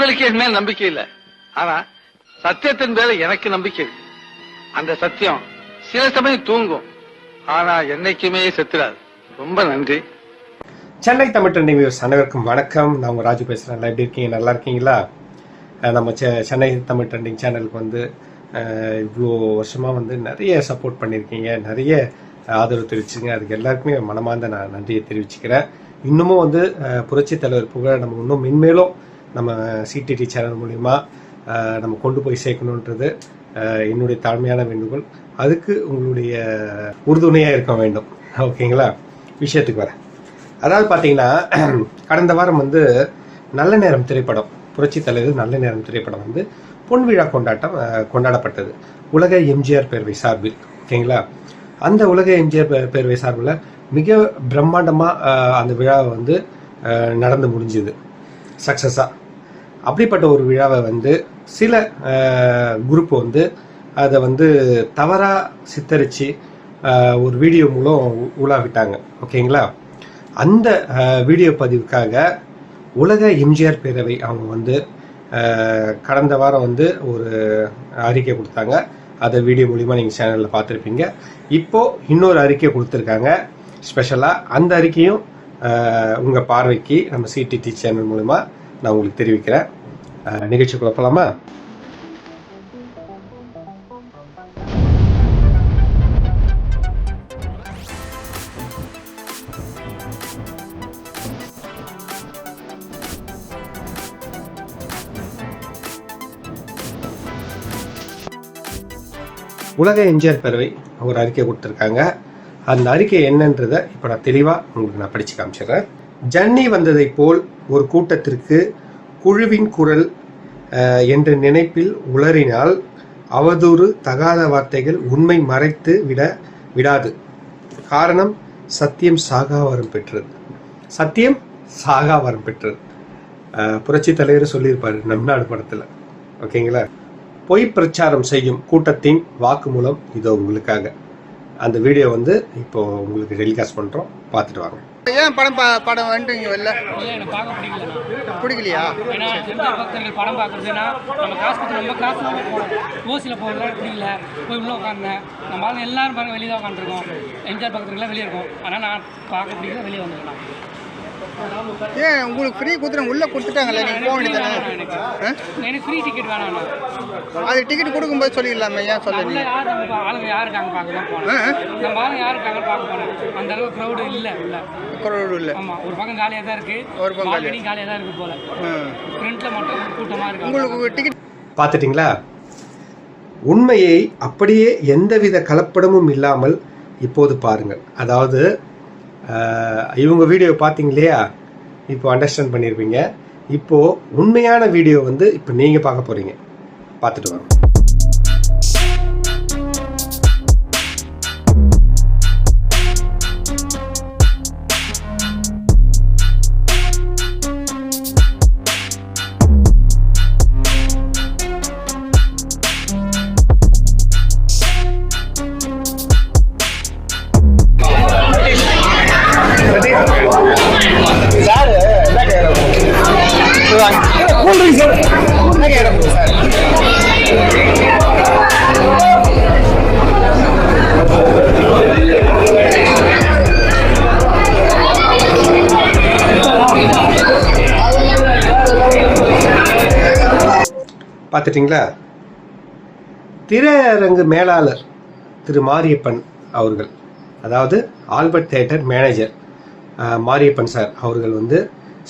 உங்களுக்கு என் மேல் நம்பிக்கை இல்ல. ஆனா சத்தியத்தின் மேல எனக்கு நம்பிக்கை இருக்கு. அந்த சத்தியம் சில சமயம் தூங்கும். ஆனா என்னைக்குமே செத்துறாது. ரொம்ப நன்றி. சென்னை தமிழ் ட்ரெண்டிங் வியூஸ் அனைவருக்கும் வணக்கம். நான் உங்கள் ராஜு பேசுகிறேன் நல்லா எப்படி இருக்கீங்க? நல்லா இருக்கீங்களா? நம்ம செ- சென்னை தமிழ் ட்ரெண்டிங் சேனலுக்கு வந்து அஹ், இவ்வளோ வருஷமாக வந்து நிறைய சப்போர்ட் பண்ணியிருக்கீங்க. நிறைய ஆதரவு தெரிவிச்சுங்க அதுக்கு எல்லாருக்குமே மனமார்ந்த நான் நன்றியை தெரிவிச்சுக்கிறேன். இன்னமும் வந்து புரட்சி புரட்சித் தலைவர் புகழ நம்ம இன்னும் மென்மேலும் நம்ம சிடிடி சேனல் மூலிமா நம்ம கொண்டு போய் சேர்க்கணுன்றது என்னுடைய தாழ்மையான வேண்டுகோள். அதுக்கு உங்களுடைய உறுதுணையாக இருக்க வேண்டும். ஓகேங்களா? விஷயத்துக்கு வரேன். அதாவது பார்த்தீங்கன்னா கடந்த வாரம் வந்து நல்ல நேரம் திரைப்படம் புரட்சி தலைவர் நல்ல நேரம் திரைப்படம் வந்து பொன் விழா கொண்டாட்டம் கொண்டாடப்பட்டது. உலக எம்ஜிஆர் பேரவை சார்பில். ஓகேங்களா? அந்த உலக எம்ஜிஆர் பே- பேரவை சார்பில் மிக பிரம்மாண்டமாக அந்த விழாவை வந்து நடந்து முடிஞ்சுது. சக்ஸஸாக அப்படிப்பட்ட ஒரு விழாவை வந்து சில குரூப் வந்து அதை வந்து தவறாக சித்தரித்து ஒரு வீடியோ மூலம் உலாவிட்டாங்க. ஓகேங்களா? அந்த வீடியோ பதிவுக்காக உலக எம்ஜிஆர் பேரவை அவங்க வந்து கடந்த வாரம் வந்து ஒரு அறிக்கை கொடுத்தாங்க. அதை வீடியோ மூலிமா நீங்கள் சேனலில் பார்த்துருப்பீங்க. இப்போ இன்னொரு அறிக்கை கொடுத்துருக்காங்க. ஸ்பெஷலாக அந்த அறிக்கையும் உங்கள் பார்வைக்கு நம்ம சிடிடி சேனல் மூலிமா நான் உங்களுக்கு தெரிவிக்கிறேன். நிகழ்ச்சிக்குள்ள போகலாமா உலக எம்ஜிஆர் பேரவை ஒரு அறிக்கை கொடுத்துருக்காங்க. அந்த அறிக்கை என்னன்றதை இப்போ நான் தெளிவாக உங்களுக்கு நான் படித்து காமிச்சிடுறேன். ஜன்னி வந்ததைப் போல் ஒரு கூட்டத்திற்கு குழுவின் குரல் என்ற நினைப்பில் உளறினால் அவதூறு தகாத வார்த்தைகள் உண்மை மறைத்து விட விடாது. காரணம் சத்தியம் சாகாவரம் பெற்றது. சத்தியம் சாகாவரம் பெற்றது. புரட்சி தலைவர் சொல்லியிருப்பார் நம் நாடு படத்தில். ஓகேங்களா? பொய் பிரச்சாரம் செய்யும் கூட்டத்தின் வாக்குமூலம் இதோ உங்களுக்காக. அந்த வீடியோ வந்து இப்போ உங்களுக்கு டெலிகாஸ்ட் பண்ணுறோம் பார்த்துட்டு வாங்க. ஏன் படம் பா- படம் வந்துட்டீங்க வெளில? பிடிக்கலையா? படம் பார்க்குறதுன்னா நம்ம காசு கொடுத்து ரொம்ப காசு போகணும். ஓசியில் போகிறதுலாம் பிடிக்கல. போய் உள்ள உட்காந்தேன் நம்ம எல்லாரும் பாருங்க வெளியே தான் உட்காந்துருக்கோம் எம்ஜிஆர் பக்தர்கள்லாம் வெளியே இருக்கும். ஆனால் நான் பார்க்க பிடிக்கல வெளியே வந்துருக்கேன் ஏன் உங்களுக்கு ஃப்ரீ கொடுத்துட்டு உள்ள கொடுத்துட்டாங்கல்ல நீங்க போக வேண்டியதானே எனக்கு ஃப்ரீ டிக்கெட் வேணாம் அது டிக்கெட் கொடுக்கும்போது சொல்லிடலாமே ஏன் யார் நம்ம ஆளுங்க யார் இருக்காங்க பார்க்க தான் போனேன் நம்ம ஆளுங்க யார் இருக்காங்க பார்க்க போனேன் அந்த அளவுக்கு க்ரௌடு இல்லை உள்ள குரல் இல்லை. ஆமாம் ஒரு பக்கம் காலியாக தான் இருக்குது ஒரு பக்கம் காலியாக தான் இருக்குது போல. ஃப்ரண்ட்டில் மட்டும் கூட்டமாக இருக்கு உங்களுக்கு டிக்கெட் பார்த்துட்டிங்களா? உண்மையை அப்படியே எந்தவித கலப்படமும் இல்லாமல் இப்போது பாருங்கள். அதாவது ஆஹ், இவங்க வீடியோ பார்த்தீங்க இல்லையா? இப்போ அண்டர்ஸ்டாண்ட் பண்ணியிருப்பீங்க இப்போது உண்மையான வீடியோ வந்து இப்போ நீங்கள் பார்க்க போகிறீங்க பார்த்துட்டு வரோம் பார்த்துட்டிங்களா? திரையரங்கு மேலாளர் திரு மாரியப்பன் அவர்கள் அதாவது Albert theatre manager Mariyappan sir அவர்கள் வந்து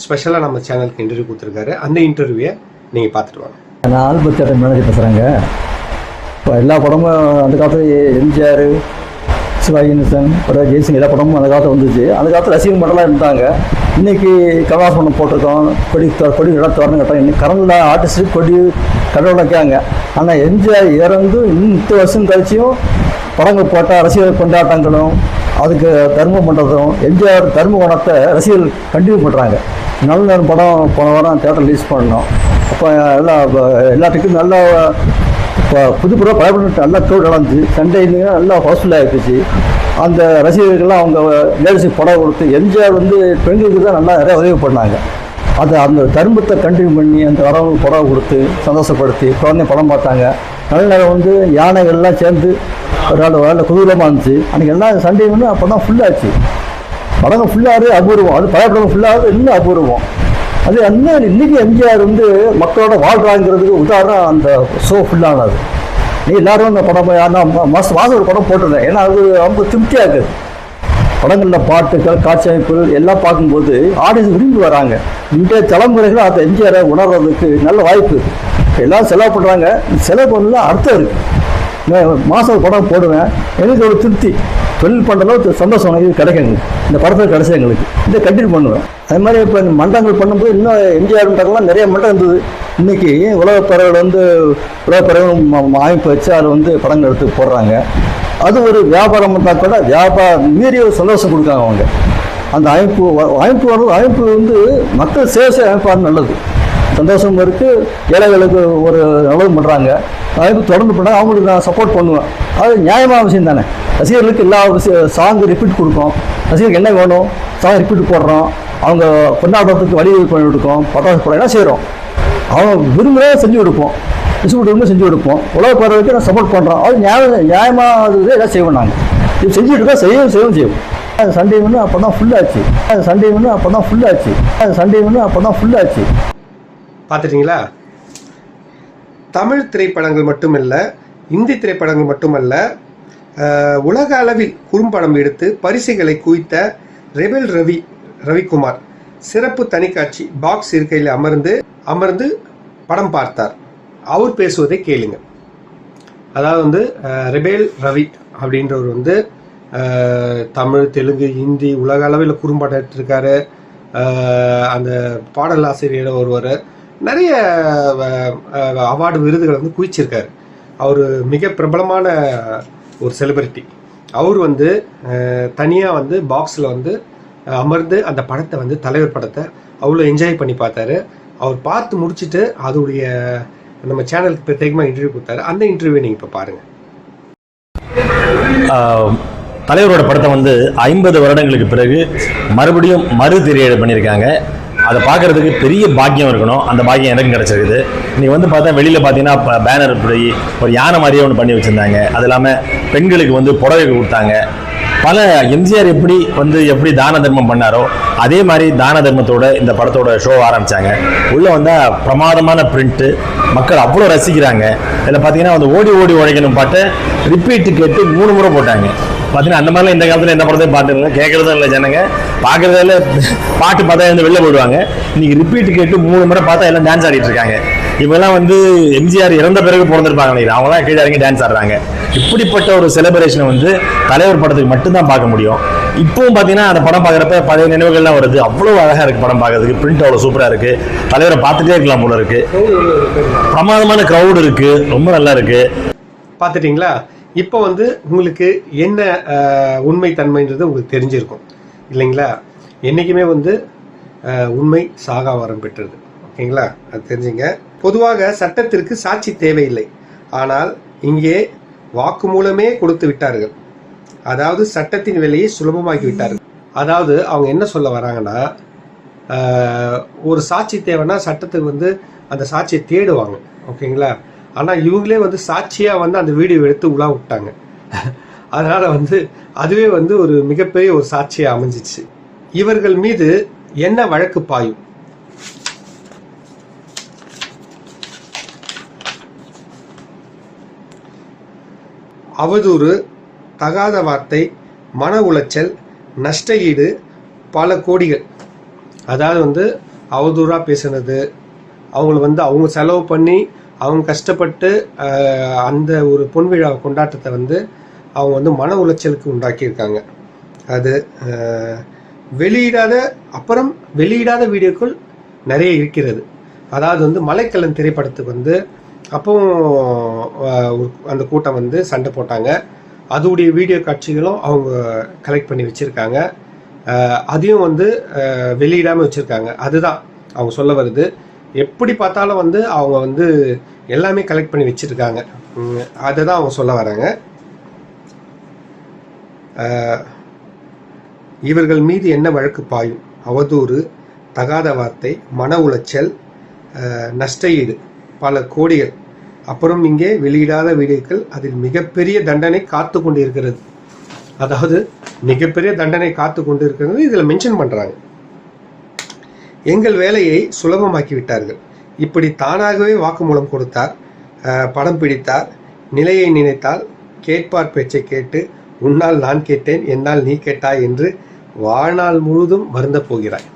ஸ்பெஷலாக நம்ம சேனலுக்கு இன்டர்வியூ கொடுத்துருக்காரு. அந்த இன்டர்வியூவை நீங்கள் பார்த்துட்டு வாங்க. நான் ஆல்பர்ட் தேட்டர் மேனேஜர் பேசுகிறேங்க இப்போ எல்லா படமும் அந்த காலத்தில் எம்ஜிஆர் சிவாஜி கணேசன் அப்புறம் ஜெய்சிங் எல்லா படமும் அந்த காலத்தில் வந்துச்சு. அந்த காலத்தில் ரசிகர் மட்டும்லாம் இருந்தாங்க. இன்னைக்கு கமலாஸ் போட்டிருக்கோம் கொடி த கொடி இடம் திறந்து கட்டோம் இன்னைக்கு கரண்டில் ஆர்டிஸ்ட் கொடி கடவுள் வைக்காங்க ஆனால் எம்ஜிஆர் இறந்து இன்னும் இத்தனை வருஷம் கழிச்சியும் படங்கள் போட்டால் அரசியல் கொண்டாட்டங்களும் அதுக்கு தர்மம் பண்ணுறதும் எம்ஜிஆர் தர்ம குணத்தை ரசிகர்கள் கண்டினியூ பண்ணுறாங்க நல்ல நேரம் படம் போன வாரம் தேட்டர் ரிலீஸ் பண்ணோம். அப்போ எல்லா எல்லாத்துக்கும் நல்ல இப்போ புது புது படம் நல்லா க்ரௌட் நடந்துச்சு சண்டேன்னு நல்லா ஹாஸ்டல் ஆகிடுச்சு அந்த ரசிகர்கள்லாம் அவங்க லேடிஸுக்கு படம் கொடுத்து எம்ஜிஆர் வந்து பெண்களுக்கு தான் நல்லா நிறைய உதவி பண்ணாங்க. அதை அந்த தர்மத்தை கண்டினியூ பண்ணி அந்த வரவங்க புடவை கொடுத்து சந்தோஷப்படுத்தி குழந்தை படம் பார்த்தாங்க. நல்ல நேரம் வந்து யானைகள்லாம் சேர்ந்து ஒரு நாள் வேலை குதூரமாக இருந்துச்சு. அன்றைக்கி எல்லாம் சண்டே வந்து அப்போ தான் ஃபுல்லாச்சு படங்கள் ஃபுல்லாகவே அபூர்வம். அது பழைய படம் ஃபுல்லாகவே இன்னும் அபூர்வம். அது அந்த இன்றைக்கி எம்ஜிஆர் வந்து மக்களோட வாழ்றாங்கிறதுக்கு உதாரணம் அந்த ஷோ ஃபுல்லானது நீ எல்லாரும் இந்த படம் நான் மாதம் மாதம் ஒரு படம் போட்டிருந்தேன். ஏன்னா அது ரொம்ப திருப்தியாக இருக்குது படங்களில் பாட்டுகள் காட்சி அமைப்புகள் எல்லாம் பார்க்கும்போது ஆடியன்ஸ் விரும்பி வராங்க. இன்றைய தலைமுறைகள் அதை எம்ஜிஆரை உணர்றதுக்கு நல்ல வாய்ப்பு. எல்லாம் செலவு பண்ணுறாங்க செலவு பண்ணல அர்த்தம் இருக்குது மாதம் ஒரு படம் போடுவேன். எனக்கு ஒரு திருப்தி. தொழில் பண்ணுறதுல சந்தோஷம் எனக்கு கிடைக்கும் எங்களுக்கு. இந்த படத்தில் கிடைச்சது எங்களுக்கு. இதை கண்டினியூ பண்ணுவேன். அது மாதிரி இப்போ இந்த மண்டங்கள் பண்ணும்போது இன்னும் எம்ஜிஆர் மண்டங்கள்லாம் நிறைய மண்டம் இருந்தது. இன்னைக்கு உலகப் பறவைகள் வந்து உலகப் பறவைகள் அமைப்பு வச்சு அதில் வந்து படங்கள் எடுத்து போடுறாங்க? அது ஒரு வியாபாரம் இருந்தால் கூட வியாபாரம் மீறி ஒரு சந்தோஷம் கொடுக்காங்க அவங்க. அந்த அமைப்பு வ- அமைப்பு வரும் அமைப்பு வந்து மக்கள் சேவை அமைப்பாக நல்லது. சந்தோஷம் இருக்குது ஏழைகளுக்கு ஒரு நல்லது பண்ணுறாங்க அமைப்பு தொடர்ந்து பண்ணால் அவங்களுக்கு நான் சப்போர்ட் பண்ணுவேன். அது நியாயமான விஷயம் தானே. ரசிகர்களுக்கு எல்லா சாங் ரிப்பீட் கொடுக்கும் ரசிகர்களுக்கு என்ன வேணும் சாங் ரிப்பீட் போடுறோம். அவங்க கொண்டாடுறதுக்கு வழி பண்ணி கொடுக்கும் பட்டாசு போட செய்கிறோம் அவன் விரும்புகிறத செஞ்சு கொடுப்போம். டிஸ்ட்ரிபியூட்டருமே செஞ்சு கொடுப்போம். உலக பறவைக்கு நான் சப்போர்ட் பண்ணுறோம் அது நியாயம் நியாயமாக எதாவது செய்வோம் நாங்கள் இது செஞ்சுட்டு இருக்கோம் செய்யவும் செய்யவும் செய்வோம் அது சண்டே வந்து அப்போ தான் ஃபுல்லாச்சு அது சண்டே வந்து அப்போ தான் ஃபுல்லாச்சு அது சண்டே வந்து அப்போ தான் ஃபுல்லாச்சு பார்த்துட்டீங்களா? தமிழ் திரைப்படங்கள் மட்டுமல்ல இந்தி திரைப்படங்கள் மட்டுமல்ல உலக அளவில் குறும்படம் எடுத்து பரிசுகளை குவித்த ரெபெல் ரவி ரவிக்குமார். சிறப்பு தனிக்காட்சி பாக்ஸ் இருக்கையில் அமர்ந்து அமர்ந்து படம் பார்த்தார். அவர் பேசுவதை கேளுங்க. அதாவது வந்து ரிபேல் ரவி அப்படின்றவர் வந்து தமிழ் தெலுங்கு ஹிந்தி உலக அளவில் குறும்படம் எடுத்திருக்காரு அந்த பாடல் ஆசிரியர் ஒருவர். நிறைய அவார்டு விருதுகளை வந்து குவிச்சிருக்காரு. அவர் மிக பிரபலமான ஒரு செலிபிரிட்டி அவர் வந்து தனியாக வந்து பாக்ஸில் வந்து அமர்ந்து அந்த படத்தை வந்து தலைவர் படத்தை அவ்வளோ என்ஜாய் பண்ணி பார்த்தாரு. அவர் பார்த்து முடிச்சுட்டு அதோடைய நம்ம சேனலுக்கு பிரத்யேகமாக இன்டர்வியூ கொடுத்தாரு. அந்த இன்டர்வியூ நீங்கள் இப்போ பாருங்கள் தலைவரோட படத்தை வந்து ஐம்பது வருடங்களுக்கு பிறகு மறுபடியும் மறு திரையிட பண்ணியிருக்காங்க. அதை பார்க்கறதுக்கு பெரிய பாக்கியம் இருக்கணும். அந்த பாக்கியம் எனக்கும் கிடச்சிருக்குது. நீங்கள் வந்து பார்த்தா வெளியில் பார்த்தீங்கன்னா பேனர் இப்படி ஒரு யானை மாதிரியே ஒன்று பண்ணி வச்சுருந்தாங்க. அது இல்லாமல் பெண்களுக்கு வந்து புடவை கொடுத்தாங்க. பல எம்ஜிஆர் எப்படி வந்து எப்படி தான தர்மம் பண்ணாரோ அதே மாதிரி தான தர்மத்தோட இந்த படத்தோட ஷோ ஆரம்பிச்சாங்க. உள்ள வந்தா பிரமாதமான பிரிண்ட் மக்கள் அவ்வளோ ரசிக்கிறாங்க. இதில் பார்த்தீங்கன்னா வந்து ஓடி ஓடி உழைக்கணும் பாட்டை ரிப்பீட்டு கேட்டு மூணு முறை போட்டாங்க. பார்த்தீங்கன்னா அந்த மாதிரிலாம் இந்த காலத்தில் எந்த படத்தையும் பார்த்துருங்க கேட்குறதும் இல்லை ஜனங்க. பார்க்கறதால பாட்டு பார்த்தா வந்து வெளில போயிடுவாங்க. இன்னைக்கு ரிப்பீட் கேட்டு மூணு முறை பார்த்தா எல்லாம் டான்ஸ் ஆடிட்டு இருக்காங்க. இவெல்லாம் வந்து எம்ஜிஆர் இறந்த பிறகு பிறந்திருப்பாங்க நினைக்கிறேன் அவங்களாம் கீழே இறங்கி டான்ஸ் ஆடுறாங்க. இப்படிப்பட்ட ஒரு செலிப்ரேஷனை வந்து தலைவர் படத்துக்கு மட்டும்தான் பார்க்க முடியும். இப்பவும் பார்த்தீங்கன்னா அந்த படம் பார்க்குறப்ப பழைய நினைவுகள்லாம் வருது. அவ்வளோ அழகாக இருக்குது படம் பார்க்கறதுக்கு. பிரிண்ட் அவ்வளோ சூப்பராக இருக்குது தலைவரை பார்த்துட்டே இருக்கலாம் போல இருக்குது பிரமாதமான க்ரௌடு இருக்குது ரொம்ப நல்லா இருக்குது பார்த்துட்டிங்களா? இப்போ வந்து உங்களுக்கு என்ன உண்மை தன்மைன்றது உங்களுக்கு தெரிஞ்சிருக்கும். இல்லைங்களா? என்றைக்குமே வந்து உண்மை சாகா வரம் பெற்றது. ஓகேங்களா? அது தெரிஞ்சுங்க. பொதுவாக சட்டத்திற்கு சாட்சி தேவையில்லை. ஆனால் இங்கே வாக்குமூலமே கொடுத்து விட்டார்கள். அதாவது சட்டத்தின் விலையை சுலபமாக்கி விட்டார்கள். அதாவது அவங்க என்ன சொல்ல வராங்கன்னா ஒரு சாட்சி தேவைன்னா சட்டத்துக்கு வந்து அந்த சாட்சியை தேடுவாங்க. ஓகேங்களா? ஆனால் இவங்களே வந்து சாட்சியாக வந்து அந்த வீடியோ எடுத்து உலா விட்டாங்க. அதனால வந்து அதுவே வந்து ஒரு மிகப்பெரிய ஒரு சாட்சியாக அமைஞ்சிச்சு. இவர்கள் மீது என்ன வழக்கு பாயும்? அவதூறு தகாத வார்த்தை மன உளைச்சல் நஷ்ட ஈடு பல கோடிகள். அதாவது வந்து அவதூறாக பேசுனது அவங்கள வந்து அவங்க செலவு பண்ணி அவங்க கஷ்டப்பட்டு அந்த ஒரு பொன் விழா கொண்டாட்டத்தை வந்து அவங்க வந்து மன உளைச்சலுக்கு உண்டாக்கியிருக்காங்க. அது வெளியிடாத அப்புறம் வெளியிடாத வீடியோக்கள் நிறைய இருக்கிறது. அதாவது வந்து மலைக்கல்லன் திரைப்படத்துக்கு வந்து அப்போவும் ஒரு- அந்த கூட்டம் வந்து சண்டை போட்டாங்க. அதோடைய வீடியோ காட்சிகளும் அவங்க கலெக்ட் பண்ணி வச்சுருக்காங்க. அதையும் வந்து வெளியிடாமல் வச்சுருக்காங்க. அதுதான் அவங்க சொல்ல வருது எப்படி பார்த்தாலும் வந்து அவங்க வந்து எல்லாமே கலெக்ட் பண்ணி வச்சுருக்காங்க. அதை தான் அவங்க சொல்ல வராங்க. இவர்கள் மீது என்ன வழக்கு பாயும்? அவதூறு தகாத வார்த்தை மன உளைச்சல் நஷ்டஈடு நஷ்ட பல கோடிகள். அப்புறம் இங்கே வெளியிடாத வீடியோக்கள் அதில் மிகப்பெரிய தண்டனை காத்து கொண்டிருக்கிறது. அதாவது மிகப்பெரிய தண்டனை காத்து கொண்டிருக்கிறது இதில் மென்ஷன் பண்ணுறாங்க எங்கள் வேலையை சுலபமாக்கி விட்டார்கள் இப்படி தானாகவே வாக்குமூலம் கொடுத்தார் படம் பிடித்தார் நிலையை நினைத்தால் கேட்பார் பேச்சை கேட்டு உன்னால் நான் கேட்டேன் என்னால் நீ கேட்டாய் என்று வாழ்நாள் முழுதும் வருந்த போகிறாய்.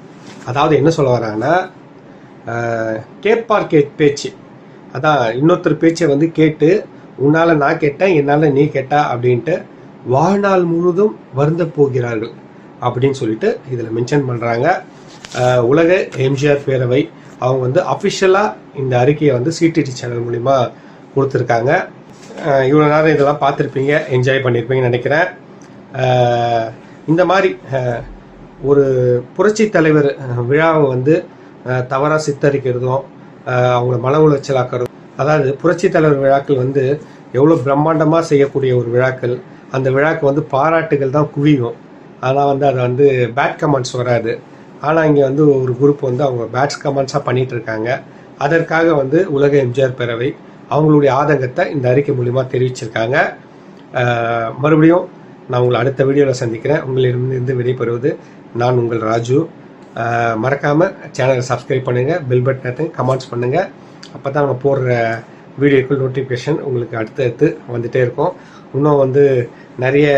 அதாவது என்ன சொல்ல வராங்கன்னா கேட்பார் கே பேச்சு. அதான் இன்னொருத்தர் பேச்சை வந்து கேட்டு உன்னால் நான் கேட்டேன் என்னால் நீ கேட்டா அப்படின்ட்டு வாழ்நாள் முழுதும் வருந்த போகிறார்கள். அப்படின்னு சொல்லிட்டு இதில் மென்ஷன் பண்ணுறாங்க உலக எம்ஜிஆர் பேரவை அவங்க வந்து அஃபிஷியலாக இந்த அறிக்கையை வந்து சிடிடி சேனல் மூலிமா கொடுத்துருக்காங்க. இவ்வளோ நேரம் இதெல்லாம் பார்த்துருப்பீங்க என்ஜாய் பண்ணியிருப்பீங்கன்னு நினைக்கிறேன். இந்த மாதிரி ஒரு புரட்சி தலைவர் விழாவை வந்து தவறாக சித்தரிக்கிறதும் அவங்கள மன உளைச்சலாக்கிறதும் அதாவது புரட்சி தலைவர் விழாக்கள் வந்து எவ்வளோ பிரம்மாண்டமாக செய்யக்கூடிய ஒரு விழாக்கள் அந்த விழாக்கு வந்து பாராட்டுகள் தான் குவியும். ஆனால் வந்து அதை வந்து பேட் கமெண்ட்ஸ் வராது. ஆனால் இங்கே வந்து ஒரு குரூப் வந்து அவங்க பேட்ஸ் கமெண்ட்ஸாக பண்ணிட்டு இருக்காங்க அதற்காக வந்து உலக எம்ஜிஆர் பேரவை அவங்களுடைய ஆதங்கத்தை இந்த அறிக்கை மூலிமா தெரிவிச்சிருக்காங்க. மறுபடியும் நான் உங்களை அடுத்த வீடியோவில் சந்திக்கிறேன். உங்களிடமிருந்து விடைபெறுவது நான் உங்கள் ராஜு. மறக்காமல் சேனலை சப்ஸ்கிரைப் பண்ணுங்கள் பெல் பட்டனை கமெண்ட்ஸ் பண்ணுங்கள் அப்போ தான் நம்ம போடுற வீடியோக்கள் நோட்டிஃபிகேஷன் உங்களுக்கு அடுத்தடுத்து வந்துகிட்டே இருக்கும். இன்னும் வந்து நிறைய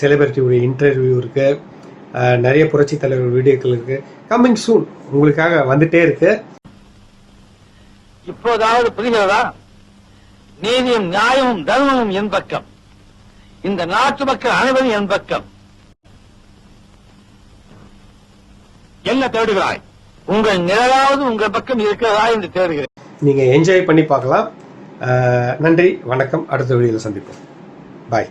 செலிபிரிட்டியுடைய இன்டர்வியூ இருக்குது நிறைய புரட்சி தலைவர் வீடியோக்கள் இருக்குது கம்மிங் சூன் உங்களுக்காக வந்துட்டே இருக்கு. இப்போதாவது புரிகிறதா? நீதியும் நியாயமும் தர்மமும் என் பக்கம். இந்த நாட்டு மக்கள் அனைவரும் என் பக்கம். என்ன தேடுகிறாய்? உங்கள் நிழலாவது உங்கள் பக்கம் இருக்கிறதா என்று தேடுகிறேன். நீங்கள் என்ஜாய் பண்ணி பார்க்கலாம். நன்றி வணக்கம். அடுத்த வீடியோவில் சந்திப்போம். பாய்